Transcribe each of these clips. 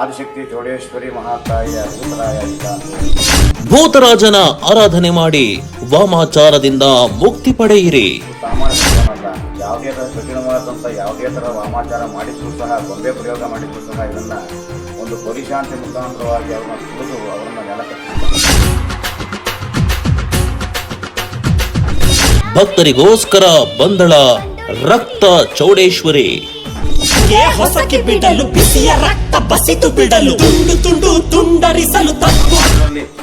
ಆದಿಶಕ್ತಿ ಚೌಡೇಶ್ವರಿ ಮಹಾತಾಯಿಯ ಭೂತರಾಯ ಭೂತರಾಜನ ಆರಾಧನೆ ಮಾಡಿ ವಾಮಾಚಾರದಿಂದ ಮುಕ್ತಿ ಪಡೆಯಿರಿ. ಯಾವುದೇ ಥರ ಕಠಿಣವಾದಂತ ಯಾವುದೇ ತರ ವಾಮಾಚಾರ ಮಾಡಿದ್ರು ಸಹ ಗೊಂಬೆ ಪ್ರಯೋಗ ಮಾಡಿದ್ರು ಸಹ ಇದನ್ನ ಒಂದು ಪರಿಶಾಂತಿ ಮುಖಾಂತರವಾಗಿ ಅವರನ್ನ ಕುರಿತು ಅವರನ್ನ ಭಕ್ತರಿಗೋಸ್ಕರ ಬಂದಳ ರಕ್ತ ಚೌಡೇಶ್ವರಿ. ಏ ಹೊಸಕಿ ಬಿಡಲು ಬಿಸಿಯ ರಕ್ತ ಬಸಿತು ಬಿಡಲು ತುಂಡು ತುಂಡು ತುಂಡರಿಸಲು ತಪ್ಪು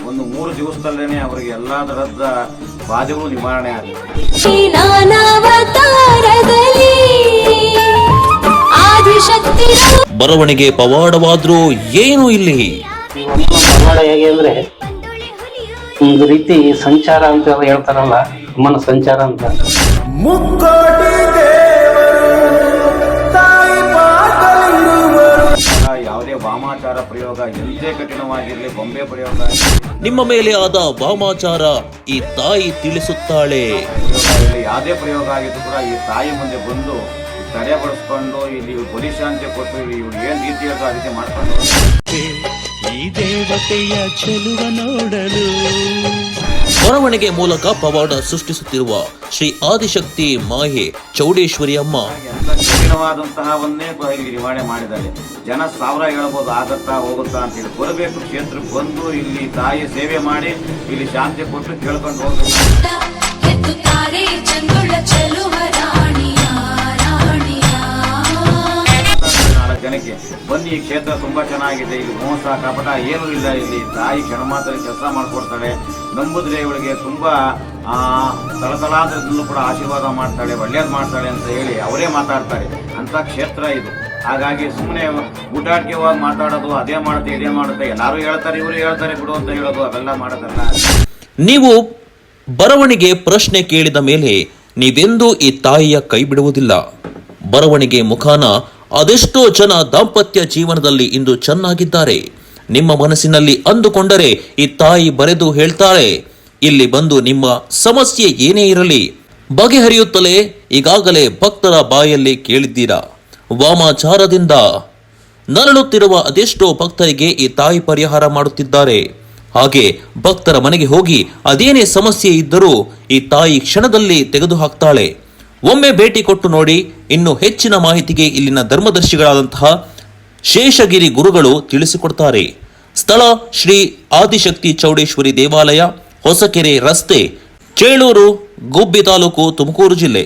ಒಂದು ಮೂರು ದಿವಸದಲ್ಲೇನೆ ಅವರಿಗೆ ಎಲ್ಲಾ ತರಹದ ಬಾಧೆಗಳು ನಿವಾರಣೆ ಆಗಲಿ ನಾನಾವತಾರದಲ್ಲಿ ಆದಿಶಕ್ತಿ ಬರವಣಿಗೆ ಪವಾಡವಾದ್ರೂ ಏನು ಇಲ್ಲಿ. ಪವಾಡ ಹೇಗೆ ಅಂದ್ರೆ ಒಂದು ರೀತಿ ಸಂಚಾರ ಅಂತ ಹೇಳ್ತಾರಲ್ಲ ಮನ ಸಂಚಾರ ಅಂತ. ಸಹ ಪ್ರಯೋಗ ಎಂದೇ ಕಠಿಣವಾಗಿರಲಿ ಬೊಂಬೆ ಪ್ರಯೋಗ. ನಿಮ್ಮ ಮೇಲೆ ಆದ ವಾಮಾಚಾರ ಈ ತಾಯಿ ತಿಳಿಸುತ್ತಾಳೆ. ಯಾವುದೇ ಪ್ರಯೋಗ ಆಗಿದ್ದು ಕೂಡ ಈ ತಾಯಿ ಮುಂದೆ ಬಂದು ತಡೆ ಬಡಿಸ್ಕೊಂಡು ಇಲ್ಲಿ ಬಲಿಶಾಂತಿ ಕೊಟ್ಟು ಇಲ್ಲಿ ಇವ್ರು ಏನ್ ರೀತಿ ಇರ್ತೋ ಆ ರೀತಿ ಮಾಡ್ಕೊಂಡು ಈ ದೇವತೆಯ ಚೆಲುವ ನೋಡಲು. ಬರವಣಿಗೆ ಮೂಲಕ ಪವಾಡ ಸೃಷ್ಟಿಸುತ್ತಿರುವ ಶ್ರೀ ಆದಿಶಕ್ತಿ ಮಾಹೆ ಚೌಡೇಶ್ವರಿ ಅಮ್ಮ ಕಠಿಣವಾದಂತಹ ಒಂದೇ ನಿರ್ವಹಣೆ ಮಾಡಿದ್ದಾರೆ. ಜನ ಸಾವಿರ ಹೇಳ್ಬೋದು ಆಗತ್ತಾ ಹೋಗುತ್ತಾ ಅಂತ ಹೇಳಿ ಬರಬೇಕು ಕ್ಷೇತ್ರಕ್ಕೆ ಬಂದು ಇಲ್ಲಿ ತಾಯಿ ಸೇವೆ ಮಾಡಿ ಇಲ್ಲಿ ಶಾಂತಿ ಕೊಟ್ಟು ಕೇಳ್ಕೊಂಡು ನಾಲ್ಕು ಜನಕ್ಕೆ ಬನ್ನಿ ಈ ಕ್ಷೇತ್ರ ತುಂಬಾ ಚೆನ್ನಾಗಿದೆ. ಇಲ್ಲಿ ಮೋಸ ಕಪಟ ಏನೂ ಇಲ್ಲ. ಇಲ್ಲಿ ತಾಯಿ ಕ್ಷಣ ಮಾತ್ರ ಕೆಲಸ ಮಾಡಿಕೊಡ್ತಾಳೆ. ನಂಬುದ್ರೆ ಇವಳಿಗೆ ತುಂಬಾ ಆ ತಳತಲಾಂತರದಲ್ಲೂ ಕೂಡ ಆಶೀರ್ವಾದ ಮಾಡ್ತಾಳೆ ಒಳ್ಳೇದು ಮಾಡ್ತಾಳೆ ಅಂತ ಹೇಳಿ ಅವರೇ ಮಾತಾಡ್ತಾರೆ. ಅಂತ ಕ್ಷೇತ್ರ ಇದು. ಹಾಗಾಗಿ ಸುಮ್ಮನೆ ಊಟಾಟಿಕೆವಾಗಿ ಮಾತಾಡೋದು, ಅದೇ ಮಾಡುತ್ತೆ, ಇದೇ ಮಾಡುತ್ತೆ. ಎಲ್ಲರೂ ಹೇಳ್ತಾರೆ, ಇವರು ಹೇಳ್ತಾರೆ, ಬಿಡು ಅಂತ ಹೇಳೋದು, ಅವೆಲ್ಲ ಮಾಡೋದಲ್ಲ. ನೀವು ಬರವಣಿಗೆ ಪ್ರಶ್ನೆ ಕೇಳಿದ ಮೇಲೆ ನೀವೆಂದೂ ಈ ತಾಯಿಯ ಕೈ ಬಿಡುವುದಿಲ್ಲ. ಬರವಣಿಗೆ ಮುಖಾನ ಅದೆಷ್ಟೋ ಜನ ದಾಂಪತ್ಯ ಜೀವನದಲ್ಲಿ ಇಂದು ಚೆನ್ನಾಗಿದ್ದಾರೆ. ನಿಮ್ಮ ಮನಸ್ಸಿನಲ್ಲಿ ಅಂದುಕೊಂಡರೆ ಈ ತಾಯಿ ಬರೆದು ಹೇಳ್ತಾಳೆ, ಇಲ್ಲಿ ಬಂದು ನಿಮ್ಮ ಸಮಸ್ಯೆ ಏನೇ ಇರಲಿ. ಬಗೆಹರಿಯುತ್ತಲೇ ಈಗಾಗಲೇ ಭಕ್ತರ ಬಾಯಲ್ಲಿ ಕೇಳಿದ್ದೀರಾ? ವಾಮಾಚಾರದಿಂದ ನರಳುತ್ತಿರುವ ಅದೆಷ್ಟೋ ಭಕ್ತರಿಗೆ ಈ ತಾಯಿ ಪರಿಹಾರ ಮಾಡುತ್ತಿದ್ದಾರೆ. ಹಾಗೆ ಭಕ್ತರ ಮನೆಗೆ ಹೋಗಿ ಅದೇನೇ ಸಮಸ್ಯೆ ಇದ್ದರೂ ಈ ತಾಯಿ ಕ್ಷಣದಲ್ಲಿ ತೆಗೆದುಹಾಕ್ತಾಳೆ. ಒಮ್ಮೆ ಭೇಟಿ ಕೊಟ್ಟು ನೋಡಿ, ಇನ್ನು ಹೆಚ್ಚಿನ ಮಾಹಿತಿಗೆ ಇಲ್ಲಿನ ಧರ್ಮದರ್ಶಿಗಳಾದಂತಹ ಶೇಷಗಿರಿ ಗುರುಗಳು ತಿಳಿಸಿಕೊಡ್ತಾರೆ. ಸ್ಥಳ ಶ್ರೀ ಆದಿಶಕ್ತಿ ಚೌಡೇಶ್ವರಿ ದೇವಾಲಯ, ಹೊಸಕೆರೆ ರಸ್ತೆ, ಚೇಳೂರು, ಗುಬ್ಬಿ ತಾಲೂಕು ತುಮಕೂರು ಜಿಲ್ಲೆ.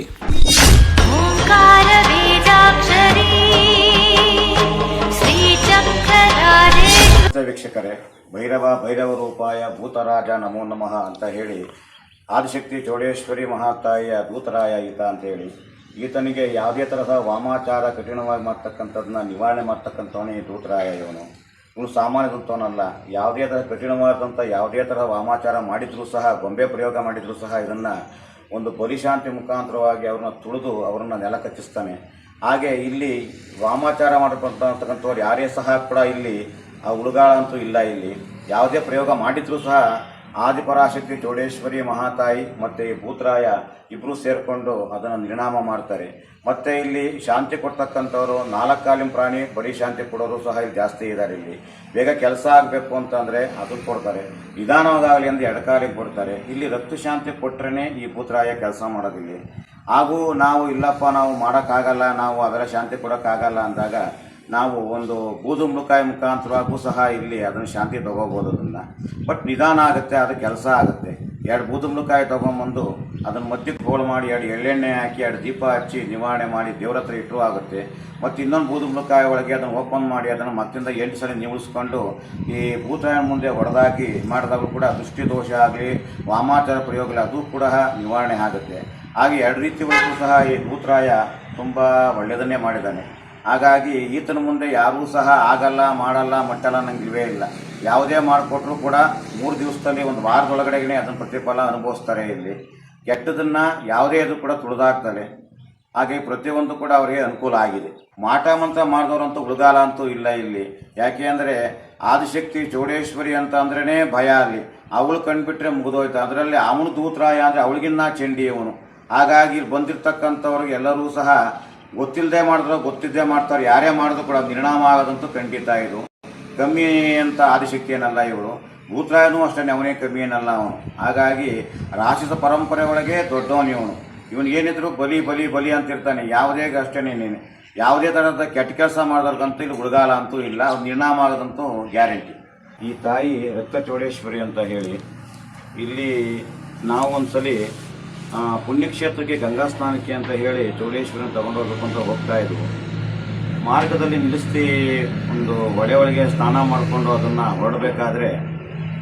ಭೈರವ ಭೈರವ ರೂಪಾಯ ಭೂತರಾಜ ನಮೋ ನಮಃ ಅಂತ ಹೇಳಿ ಆದಿಶಕ್ತಿ ಚೌಡೇಶ್ವರಿ ಮಹಾತಾಯಿಯ ಭೂತರಾಯ ಈತ ಅಂತ ಹೇಳಿ, ಈತನಿಗೆ ಯಾವುದೇ ತರಹದ ವಾಮಾಚಾರ ಕಠಿಣವಾಗಿ ಮಾಡ್ತಕ್ಕಂಥದ್ದನ್ನ ನಿವಾರಣೆ ಮಾಡ್ತಕ್ಕಂಥವನೇ ಈ ಭೂತರಾಯ ಇವನು. ಇವನು ಸಾಮಾನ್ಯದಂಥವನಲ್ಲ. ಯಾವುದೇ ಥರ ಕಠಿಣವಾದಂಥ ಯಾವುದೇ ತರಹ ವಾಮಾಚಾರ ಮಾಡಿದರೂ ಸಹ, ಗೊಂಬೆ ಪ್ರಯೋಗ ಮಾಡಿದರೂ ಸಹ ಇದನ್ನು ಒಂದು ಪರಿಶಾಂತಿ ಮುಖಾಂತರವಾಗಿ ಅವ್ರನ್ನ ತುಳಿದು ಅವರನ್ನು ನೆಲ ಕಚ್ಚಿಸ್ತಾನೆ. ಹಾಗೆ ಇಲ್ಲಿ ವಾಮಾಚಾರ ಮಾಡತಕ್ಕಂಥವ್ರು ಯಾರೇ ಸಹ ಕೂಡ ಇಲ್ಲಿ ಆ ಉಳುಗಾಳ ಅಂತೂ ಇಲ್ಲ ಇಲ್ಲಿ. ಯಾವುದೇ ಪ್ರಯೋಗ ಮಾಡಿದ್ರೂ ಸಹ ಆದಿಪರಾಶಕ್ತಿ ಚೌಡೇಶ್ವರಿ ಮಹಾತಾಯಿ ಮತ್ತು ಈ ಭೂತರಾಯ ಇಬ್ಬರೂ ಸೇರಿಕೊಂಡು ಅದನ್ನು ನಿರ್ಣಾಮ ಮಾಡ್ತಾರೆ. ಮತ್ತು ಇಲ್ಲಿ ಶಾಂತಿ ಕೊಡ್ತಕ್ಕಂಥವ್ರು ನಾಲ್ಕು ಕಾಲಿನ ಪ್ರಾಣಿ ಬರೀ ಶಾಂತಿ ಕೊಡೋರು ಸಹ ಇಲ್ಲಿ ಜಾಸ್ತಿ ಇದ್ದಾರೆ ಇಲ್ಲಿ. ಬೇಗ ಕೆಲಸ ಆಗಬೇಕು ಅಂತಂದರೆ ಅದು ಕೊಡ್ತಾರೆ. ನಿಧಾನವಾಗಲಿ ಎಂದು ಎಡಕಾಲಿಗೆ ಕೊಡ್ತಾರೆ ಇಲ್ಲಿ ರಕ್ತ ಶಾಂತಿ ಕೊಟ್ಟರೆ ಈ ಭೂತರಾಯ ಕೆಲಸ ಮಾಡೋದಿಲ್ಲಿ ಹಾಗೂ ನಾವು ಇಲ್ಲಪ್ಪ, ನಾವು ಮಾಡೋಕ್ಕಾಗಲ್ಲ, ನಾವು ಅದರ ಶಾಂತಿ ಕೊಡೋಕ್ಕಾಗಲ್ಲ ಅಂದಾಗ ನಾವು ಒಂದು ಬೂದುಂಬಳಕಾಯಿ ಮುಖಾಂತರವಾಗೂ ಸಹ ಇಲ್ಲಿ ಅದನ್ನು ಶಾಂತಿ ತಗೋಬೋದು ಅದನ್ನು. ಬಟ್ ನಿಧಾನ ಆಗುತ್ತೆ, ಅದು ಕೆಲಸ ಆಗುತ್ತೆ. ಎರಡು ಬೂದುಂಬಳಕಾಯಿ ತೊಗೊಂಬಂದು ಅದನ್ನು ಮಧ್ಯಕ್ಕೆ ಹೋಳು ಮಾಡಿ ಎರಡು ಎಳ್ಳೆಣ್ಣೆ ಹಾಕಿ, ಎರಡು ದೀಪ ಹಚ್ಚಿ ನಿವಾರಣೆ ಮಾಡಿ ದೇವ್ರ ಹತ್ರ ಇಟ್ಟರು ಆಗುತ್ತೆ. ಮತ್ತು ಇನ್ನೊಂದು ಬೂದುಂಬಳಕಾಯಿ ಒಳಗೆ ಅದನ್ನು ಓಪನ್ ಮಾಡಿ ಅದನ್ನು ಮತ್ತಿಂದ ಎಂಟು ಸಲ ನಿವಳಿಸ್ಕೊಂಡು ಈ ಭೂತಾಯನ ಮುಂದೆ ಹೊಡೆದಾಕಿ ಮಾಡಿದಾಗಲೂ ಕೂಡ ದೃಷ್ಟಿದೋಷ ಆಗಲಿ, ವಾಮಾಚಾರ ಪ್ರಯೋಗ ಅದು ಕೂಡ ನಿವಾರಣೆ ಆಗುತ್ತೆ. ಹಾಗೆ ಎರಡು ರೀತಿಗಳಿಗೂ ಸಹ ಈ ಭೂತರಾಯ ತುಂಬ ಒಳ್ಳೆಯದನ್ನೇ ಮಾಡಿದ್ದಾನೆ. ಹಾಗಾಗಿ ಈತನ ಮುಂದೆ ಯಾರೂ ಸಹ ಆಗಲ್ಲ, ಮಾಡಲ್ಲ, ಮಟ್ಟಲ್ಲ ನಂಗೆ ಇವೇ ಇಲ್ಲ. ಯಾವುದೇ ಮಾಡಿಕೊಟ್ರು ಕೂಡ ಮೂರು ದಿವಸದಲ್ಲಿ ಒಂದು ವಾರದೊಳಗಡೆಗೆ ಅದನ್ನು ಪ್ರತಿಫಲ ಅನುಭವಿಸ್ತಾರೆ ಇಲ್ಲಿ. ಕೆಟ್ಟದನ್ನು ಯಾವುದೇ ಅದು ಕೂಡ ತುಳಿದಾಕ್ತಾರೆ ಹಾಗೆ ಪ್ರತಿಯೊಂದು ಕೂಡ ಅವರಿಗೆ ಅನುಕೂಲ ಆಗಿದೆ. ಮಾಟ ಮಂತ್ರ ಮಾಡಿದವರಂತೂ ಉಳಿಗಾಲ ಅಂತೂ ಇಲ್ಲ ಇಲ್ಲಿ. ಯಾಕೆ ಅಂದರೆ ಆದಿಶಕ್ತಿ ಚೌಡೇಶ್ವರಿ ಅಂತ ಅಂದ್ರೇ ಭಯ ಅಲ್ಲಿ. ಅವಳು ಕಂಡುಬಿಟ್ರೆ ಮುಗಿದೋಯ್ತು. ಅದರಲ್ಲಿ ಅವನು ದೂತ್ರಾಯ ಅಂದರೆ ಅವಳಿಗಿನ್ನ ಚೆಂಡಿ ಅವನು ಹಾಗಾಗಿ ಇಲ್ಲಿ ಬಂದಿರತಕ್ಕಂಥವ್ರಿಗೆ ಎಲ್ಲರೂ ಸಹ ಗೊತ್ತಿಲ್ಲದೆ ಮಾಡಿದ್ರು, ಗೊತ್ತಿದ್ದೇ ಮಾಡ್ತಾರೆ, ಯಾರೇ ಮಾಡಿದ್ರು ಕೂಡ ನಿರ್ಣಾಮ ಆಗೋದಂತೂ ಖಂಡಿತ ಇದು. ಕಮ್ಮಿ ಅಂತ ಆದಿಶಕ್ತಿ ಏನಲ್ಲ ಇವಳು. ಭೂತ್ರಾಯನೂ ಅಷ್ಟೇ, ಅವನೇ ಕಮ್ಮಿ ಏನಲ್ಲ ಅವನು. ಹಾಗಾಗಿ ರಾಕ್ಷಸ ಪರಂಪರೆ ಒಳಗೆ ದೊಡ್ಡವನು ಇವನು. ಇವನು ಏನಿದ್ರು ಬಲಿ ಬಲಿ ಬಲಿ ಅಂತ ಇರ್ತಾನೆ ಯಾವುದೇ ಅಷ್ಟೇ ನೀನು ಯಾವುದೇ ಥರದ ಕೆಟ್ಟ ಕೆಲಸ ಮಾಡೋದಕ್ಕಂತೂ ಇಲ್ಲಿ ಹುಡುಗಾಲ ಅಂತೂ ಇಲ್ಲ. ಅವ್ನು ನಿರ್ಣಾಮ ಆಗೋದಂತೂ ಗ್ಯಾರಂಟಿ. ಈ ತಾಯಿ ರಕ್ತ ಚೌಡೇಶ್ವರಿ ಅಂತ ಹೇಳಿ, ಇಲ್ಲಿ ನಾವು ಒಂದ್ಸಲಿ ಪುಣ್ಯಕ್ಷೇತ್ರಕ್ಕೆ ಗಂಗಾ ಸ್ನಾನಕ್ಕೆ ಅಂತ ಹೇಳಿ ಚೌಡೇಶ್ವರನ ತಗೊಂಡು ಹೋಗ್ಬೇಕು ಅಂತ ಹೋಗ್ತಾ ಇದ್ವು. ಮಾರ್ಗದಲ್ಲಿ ನಿಲ್ಲಿಸಿ ಒಂದು ಒಡೆ ಒಳಗೆ ಸ್ನಾನ ಮಾಡಿಕೊಂಡು ಅದನ್ನು ಹೊರಡಬೇಕಾದ್ರೆ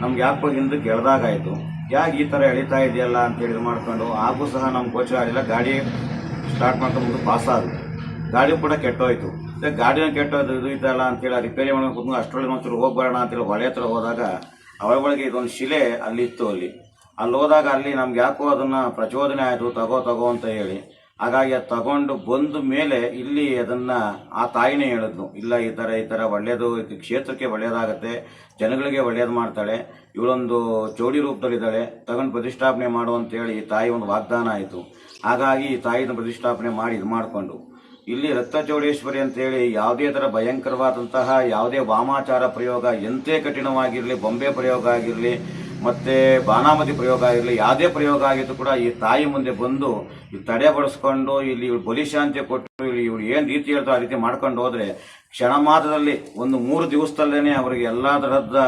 ನಮ್ಗೆ ಯಾಕೋ ಹಿಂದಕ್ಕೆ ಎಳ್ದಾಗಾಯಿತು. ಯಾಕೆ ಈ ಥರ ಎಳಿತಾ ಇದೆಯಲ್ಲ ಅಂತ ಇದು ಮಾಡ್ಕೊಂಡು ಹಾಗೂ ಸಹ ನಮ್ಮ ಗೋಚರ ಆಗಿಲ್ಲ ಗಾಡಿ ಸ್ಟಾರ್ಟ್ ಮಾಡ್ಕೊಂಡು ಪಾಸ್ ಆದ್ವಿ. ಗಾಡಿ ಕೂಡ ಕೆಟ್ಟೋಯ್ತು. ಅದೇ ಗಾಡಿನ ಕೆಟ್ಟೋದು ಇದು ಇದಲ್ಲ ಅಂತೇಳಿ ರಿಪೇರಿ ಮಾಡೋಕೆ ಅಷ್ಟರೊಳಗೆ ಒಂಚೂರು ಹೋಗ್ಬೇಡ ಅಂತೇಳಿ ಹೊಳೆ ಹತ್ರ ಹೋದಾಗ ಅವಳೊಳಗೆ ಇದೊಂದು ಶಿಲೆ ಅಲ್ಲಿತ್ತು ಅಲ್ಲಿ. ಅಲ್ಲಿ ಹೋದಾಗ ಅಲ್ಲಿ ನಮ್ಗೆ ಯಾಕೋ ಅದನ್ನು ಪ್ರಚೋದನೆ ಆಯಿತು, ತಗೋ ತಗೋ ಅಂತ ಹೇಳಿ. ಹಾಗಾಗಿ ಅದು ತಗೊಂಡು ಬಂದ ಮೇಲೆ ಇಲ್ಲಿ ಅದನ್ನು ಆ ತಾಯಿನೇ ಹೇಳಿದ್ನು ಇಲ್ಲ, ಈ ಥರ ಈ ಥರ ಒಳ್ಳೆಯದು ಕ್ಷೇತ್ರಕ್ಕೆ ಒಳ್ಳೆಯದಾಗತ್ತೆ ಜನಗಳಿಗೆ ಒಳ್ಳೆಯದು ಮಾಡ್ತಾಳೆ, ಇವಳೊಂದು ಜೋಡಿ ರೂಪದಲ್ಲಿದ್ದಾಳೆ, ತಗೊಂಡು ಪ್ರತಿಷ್ಠಾಪನೆ ಮಾಡು ಅಂತೇಳಿ ಈ ತಾಯಿ ಒಂದು ವಾಗ್ದಾನ ಆಯಿತು. ಹಾಗಾಗಿ ಈ ತಾಯಿನ ಪ್ರತಿಷ್ಠಾಪನೆ ಮಾಡಿ ಇದು ಮಾಡಿಕೊಂಡು. ಇಲ್ಲಿ ರಕ್ತ ಚೌಡೇಶ್ವರಿ ಅಂತೇಳಿ ಯಾವುದೇ ಥರ ಭಯಂಕರವಾದಂತಹ ಯಾವುದೇ ವಾಮಾಚಾರ ಪ್ರಯೋಗ, ಎಂತೆ ಕಠಿಣವಾಗಿರಲಿ, ಬೊಂಬೆ ಪ್ರಯೋಗ ಆಗಿರಲಿ ಮತ್ತೆ ಬಾನಾಮತಿ ಪ್ರಯೋಗ ಆಗಿರಲಿ ಯಾವುದೇ ಪ್ರಯೋಗ ಆಗಿದ್ದು ಕೂಡ ಈ ತಾಯಿ ಮುಂದೆ ಬಂದು ಇಲ್ಲಿ ತಡೆ ಬಡಿಸ್ಕೊಂಡು ಇಲ್ಲಿ ಇವ್ರು ಬಲಿಶಾಂತಿ ಕೊಟ್ಟು, ಇಲ್ಲಿ ಇವ್ರು ಏನು ರೀತಿ ಹೇಳ್ತಾರೋ ಆ ರೀತಿ ಮಾಡ್ಕೊಂಡು ಹೋದ್ರೆ ಕ್ಷಣ ಮಾತ್ರದಲ್ಲಿ ಒಂದು ಮೂರು ದಿವಸದಲ್ಲೇ ಅವರಿಗೆ ಎಲ್ಲ ತರಹದ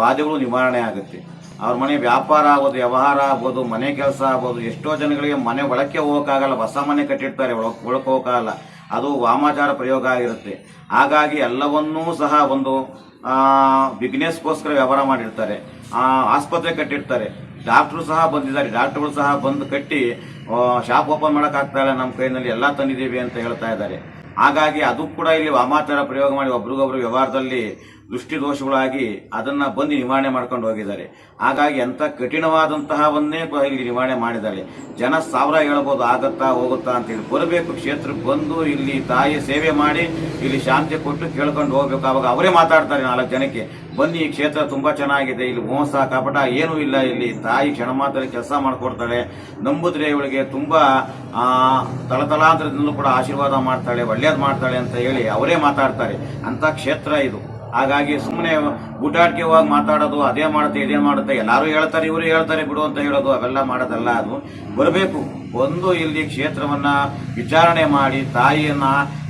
ಬಾಧೆಗಳು ನಿವಾರಣೆ ಆಗುತ್ತೆ. ಅವ್ರ ಮನೆ ವ್ಯಾಪಾರ ಆಗ್ಬೋದು, ವ್ಯವಹಾರ ಆಗ್ಬೋದು, ಮನೆ ಕೆಲಸ ಆಗ್ಬೋದು, ಎಷ್ಟೋ ಜನಗಳಿಗೆ ಮನೆ ಒಳಕ್ಕೆ ಹೋಗೋಕ್ಕಾಗಲ್ಲ, ಹೊಸ ಮನೆ ಕಟ್ಟಿರ್ತಾರೆ, ಒಳಕ್ ಒಳಕ್ಕೆ ಹೋಗೋಕ್ಕಾಗಲ್ಲ. ಅದು ವಾಮಾಚಾರ ಪ್ರಯೋಗ ಆಗಿರುತ್ತೆ. ಹಾಗಾಗಿ ಎಲ್ಲವನ್ನೂ ಸಹ ಒಂದು ಬಿಗ್ನೆಸ್ಗೋಸ್ಕರ ವ್ಯವಹಾರ ಮಾಡಿರ್ತಾರೆ. ಆಸ್ಪತ್ರೆ ಕಟ್ಟಿರ್ತಾರೆ. ಡಾಕ್ಟ್ರು ಸಹ ಬಂದಿದ್ದಾರೆ. ಡಾಕ್ಟ್ರುಗಳು ಸಹ ಬಂದು ಕಟ್ಟಿ ಶಾಪ್ ಓಪನ್ ಮಾಡೋಕ್ಕಾಗ್ತಾ ಇಲ್ಲ ನಮ್ಮ ಕೈನಲ್ಲಿ, ಎಲ್ಲ ತಂದಿದ್ದೀವಿ ಅಂತ ಹೇಳ್ತಾ ಇದ್ದಾರೆ. ಹಾಗಾಗಿ ಅದು ಕೂಡ ಇಲ್ಲಿ ವಾಮಾಚಾರ ಪ್ರಯೋಗ ಮಾಡಿ ಒಬ್ರಿಗೊಬ್ರು ವ್ಯವಹಾರದಲ್ಲಿ ದೃಷ್ಟಿ ಅದನ್ನು ಬಂದು ನಿವಾರಣೆ ಮಾಡ್ಕೊಂಡು ಹೋಗಿದ್ದಾರೆ. ಹಾಗಾಗಿ ಎಂತ ಕಠಿಣವಾದಂತಹವನ್ನೇ ಒಂದೇ ಇಲ್ಲಿ ನಿವಾರಣೆ ಮಾಡಿದ್ದಾರೆ. ಜನ ಸಾವಿರ ಹೇಳ್ಬೋದು, ಆಗತ್ತಾ ಹೋಗುತ್ತಾ ಅಂತೇಳಿ ಬರಬೇಕು, ಕ್ಷೇತ್ರಕ್ಕೆ ಬಂದು ಇಲ್ಲಿ ತಾಯಿ ಸೇವೆ ಮಾಡಿ, ಇಲ್ಲಿ ಶಾಂತಿ ಕೊಟ್ಟು ಕೇಳ್ಕೊಂಡು ಹೋಗ್ಬೇಕು. ಅವಾಗ ಅವರೇ ಮಾತಾಡ್ತಾರೆ ನಾಲ್ಕು ಜನಕ್ಕೆ. ಬನ್ನಿ, ಈ ಕ್ಷೇತ್ರ ತುಂಬಾ ಚೆನ್ನಾಗಿದೆ, ಇಲ್ಲಿ ಮೋಸ, ಕಪಟ ಏನೂ ಇಲ್ಲ ಇಲ್ಲಿ. ತಾಯಿ ಕ್ಷಣ ಮಾತ್ರ ಕೆಲಸ ಮಾಡಿಕೊಡ್ತಾಳೆ. ನಂಬುದ್ರೆ ಇವಳಿಗೆ ತುಂಬಾ ತಳತಲಾಂತರದಿಂದಲೂ ಕೂಡ ಆಶೀರ್ವಾದ ಮಾಡ್ತಾಳೆ, ಒಳ್ಳೇದು ಮಾಡ್ತಾಳೆ ಅಂತ ಹೇಳಿ ಅವರೇ ಮಾತಾಡ್ತಾರೆ. ಅಂತ ಕ್ಷೇತ್ರ ಇದು. ಹಾಗಾಗಿ ಸುಮ್ಮನೆ ಗುಡ್ಡಾಟಿಕೆ ಹೋಗಿ ಮಾತಾಡೋದು, ಅದೇ ಮಾಡುತ್ತೆ, ಇದೇ ಮಾಡುತ್ತೆ. ಎಲ್ಲರೂ ಹೇಳ್ತಾರೆ, ಇವರು ಹೇಳ್ತಾರೆ, ಬಿಡು ಅಂತ ಹೇಳೋದು, ಅವೆಲ್ಲ ಮಾಡೋದಲ್ಲ ಅದು. ಬರಬೇಕು. ಒಂದು ಇಲ್ಲಿ ಕ್ಷೇತ್ರವನ್ನ ವಿಚಾರಣೆ ಮಾಡಿ, ತಾಯಿಯನ್ನ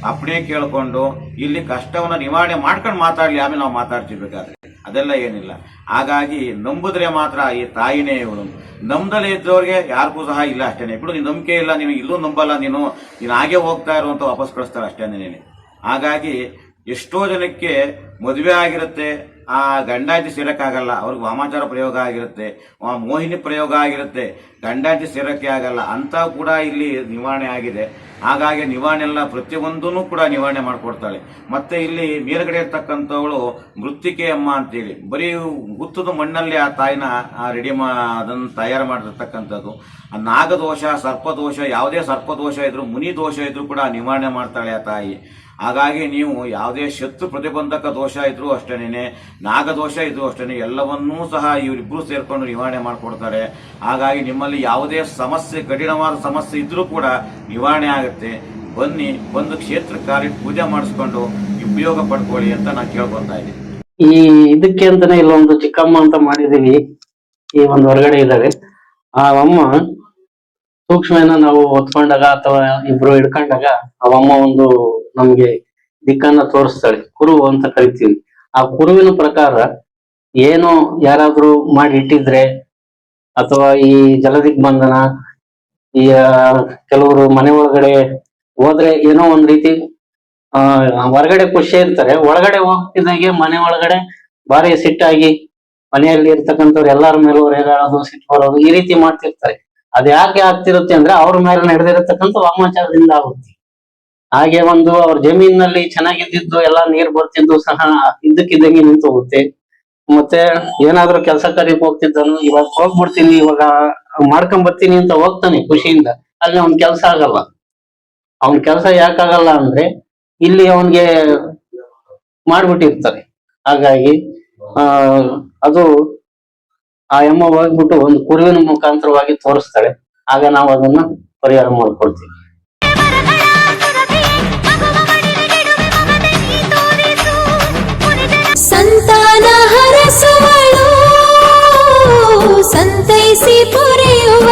ಅಪ್ಪಣೆ ಕೇಳಿಕೊಂಡು, ಇಲ್ಲಿ ಕಷ್ಟವನ್ನ ನಿವಾರಣೆ ಮಾಡ್ಕೊಂಡು ಮಾತಾಡ್ಲಿ, ಆಮೇಲೆ ನಾವು ಮಾತಾಡ್ತಿರ್ಬೇಕಾದ್ರೆ. ಅದೆಲ್ಲ ಏನಿಲ್ಲ. ಹಾಗಾಗಿ ನಂಬುದ್ರೆ ಮಾತ್ರ ಈ ತಾಯಿನೇ ಇವಳು. ನಂಬದಲ್ಲೇ ಇದ್ದವ್ರಿಗೆ ಯಾರಿಗೂ ಸಹ ಇಲ್ಲ ಅಷ್ಟೇನೆ. ಬಿಡು, ನೀನು ನಂಬಿಕೆ ಇಲ್ಲ, ನೀನು ಇಲ್ಲೂ ನಂಬಲ್ಲ, ನೀನು ನೀನು ಹಾಗೆ ಹೋಗ್ತಾ ಇರುವಂಥ ಅಂತ ವಾಪಸ್ ಕಳಿಸ್ತಾರೆ ಅಷ್ಟೇನೆ ನೀನು. ಹಾಗಾಗಿ ಎಷ್ಟೋ ಜನಕ್ಕೆ ಮದುವೆ ಆಗಿರುತ್ತೆ, ಆ ಗಂಡಾಂತಿ ಸೇರಕ್ಕಾಗಲ್ಲ, ಅವ್ರಿಗೆ ವಾಮಾಚಾರ ಪ್ರಯೋಗ ಆಗಿರುತ್ತೆ ಮೋಹಿನಿ ಪ್ರಯೋಗ ಆಗಿರುತ್ತೆ, ಗಂಡಾಂತಿ ಸೇರಕ್ಕೆ ಆಗಲ್ಲ ಅಂತ ಕೂಡ ಇಲ್ಲಿ ನಿವಾರಣೆ ಆಗಿದೆ. ಹಾಗಾಗಿ ನಿವಾರಣೆ ಎಲ್ಲ ಪ್ರತಿಯೊಂದೂ ಕೂಡ ನಿವಾರಣೆ ಮಾಡಿಕೊಡ್ತಾಳೆ. ಮತ್ತೆ ಇಲ್ಲಿ ಮೇಲ್ಗಡೆ ಇರ್ತಕ್ಕಂಥವಳು ಮೃತ್ತಿಕೆ ಅಮ್ಮ ಅಂತೇಳಿ, ಬರೀ ಹುತ್ತದ ಮಣ್ಣಲ್ಲಿ ಆ ತಾಯಿನ ರೆಡಿ ಮಾ, ಅದನ್ನು ತಯಾರು ಮಾಡಿರ್ತಕ್ಕಂಥದ್ದು. ಆ ನಾಗದೋಷ, ಸರ್ಪದೋಷ, ಯಾವುದೇ ಸರ್ಪದೋಷ ಇದ್ರು ಮುನಿ ದೋಷ ಇದ್ರು ಕೂಡ ನಿವಾರಣೆ ಮಾಡ್ತಾಳೆ ಆ ತಾಯಿ. ಹಾಗಾಗಿ ನೀವು ಯಾವುದೇ ಶತ್ರು ಪ್ರತಿಬಂಧಕ ದೋಷ ಇದ್ರೂ ಅಷ್ಟೇನೆ ನಾಗದೋಷ ಇದ್ರೂ ಅಷ್ಟೇನೆ, ಎಲ್ಲವನ್ನೂ ಸಹ ಇವರಿಬ್ರು ಸೇರ್ಕೊಂಡು ನಿವಾರಣೆ ಮಾಡಿಕೊಡ್ತಾರೆ. ಹಾಗಾಗಿ ನಿಮ್ಮಲ್ಲಿ ಯಾವುದೇ ಸಮಸ್ಯೆ, ಕಠಿಣವಾದ ಸಮಸ್ಯೆ ಇದ್ರೂ ಕೂಡ ನಿವಾರಣೆ ಆಗುತ್ತೆ. ಬನ್ನಿ ಒಂದು ಕ್ಷೇತ್ರ ಕಾರ್ಯ ಪೂಜೆ ಮಾಡಿಸ್ಕೊಂಡು ಉಪಯೋಗ ಪಡ್ಕೊಳ್ಳಿ ಅಂತ ನಾನು ಕೇಳ್ಕೊತಾ ಇದ್ದೀನಿ. ಈ ಇದಕ್ಕೆ ಅಂತಾನೆ ಇಲ್ಲೊಂದು ಚಿಕ್ಕಮ್ಮ ಅಂತ ಮಾಡಿದೀವಿ ಈ ಒಂದು ಹೊರಗಡೆ ಇದ್ದಾರೆ. ಆ ಅಮ್ಮ ಸೂಕ್ಷ್ಮನ ನಾವು ಹೊತ್ಕೊಂಡಾಗ ಅಥವಾ ಇಬ್ರು ಹಿಡ್ಕೊಂಡಾಗ ಅಮ್ಮ ಒಂದು ನಮ್ಗೆ ದಿಕ್ಕನ್ನ ತೋರಿಸ್ತಾಳೆ. ಕುರು ಅಂತ ಕರಿತೀವಿ. ಆ ಕುರುವಿನ ಪ್ರಕಾರ ಏನು ಯಾರಾದ್ರೂ ಮಾಡಿ ಇಟ್ಟಿದ್ರೆ ಅಥವಾ ಈ ಜಲದಿಗ್ಬಂಧನ, ಈ ಕೆಲವರು ಮನೆ ಒಳಗಡೆ ಹೋದ್ರೆ ಏನೋ ಒಂದ್ ರೀತಿ, ಆ, ಹೊರಗಡೆ ಖುಷಿ ಇರ್ತಾರೆ. ಒಳಗಡೆ ಹೋಗ್ತಿದ್ದಾಗೆ ಮನೆ ಒಳಗಡೆ ಭಾರಿ ಸಿಟ್ಟಾಗಿ ಮನೆಯಲ್ಲಿ ಇರ್ತಕ್ಕಂಥವ್ರು ಎಲ್ಲಾರ ಮೇಲೂ ರೇಗಾಡೋದು ಸಿಟ್ಟು ಬರೋದು ಈ ರೀತಿ ಮಾಡ್ತಿರ್ತಾರೆ. ಅದ್ ಯಾಕೆ ಆಗ್ತಿರುತ್ತೆ ಅಂದ್ರೆ ಅವ್ರ ಮೇಲೆ ನಡೆದಿರತಕ್ಕಂಥ ವಾಮಾಚಾರದಿಂದ ಆಗುತ್ತೆ. ಹಾಗೆ ಒಂದು ಅವ್ರ ಜಮೀನಿನಲ್ಲಿ ಚೆನ್ನಾಗಿದ್ದಿದ್ದು ಎಲ್ಲ ನೀರ್ ಬರ್ತಿದ್ದು ಸಹ ಇದ್ದಕ್ಕಿದ್ದಂಗೆ ನಿಂತು ಹೋಗುತ್ತೆ ಮತ್ತೆ ಏನಾದ್ರೂ ಕೆಲಸ ಕಾರ್ಯಕ್ಕೆ ಹೋಗ್ತಿದ್ದನು, ಇವಾಗ ಹೋಗ್ಬಿಡ್ತೀನಿ, ಇವಾಗ ಮಾಡ್ಕೊಂಡ್ ಬರ್ತೀನಿ ಅಂತ ಹೋಗ್ತಾನೆ ಖುಷಿಯಿಂದ. ಅಲ್ಲಿ ಅವ್ನ್ ಕೆಲಸ ಆಗಲ್ಲ. ಅವ್ನ್ ಕೆಲಸ ಯಾಕಾಗಲ್ಲ ಅಂದ್ರೆ ಇಲ್ಲಿ ಅವನ್ಗೆ ಮಾಡ್ಬಿಟ್ಟಿರ್ತಾರೆ. ಹಾಗಾಗಿ, ಆ, ಅದು ಆ ಎಮ್ಮ ಹೋಗ್ಬಿಟ್ಟು ಒಂದು ಕುರುವಿನ ಮುಖಾಂತರವಾಗಿ ತೋರಿಸ್ತಾಳೆ ಆಗ ನಾವು ಅದನ್ನ ಪರಿಹಾರ ಮಾಡ್ಕೊಡ್ತೀವಿ. ಸಂತಾನ ಹರಸವಳು ಸಂತೈಸಿ ಪೊರೆಯುವ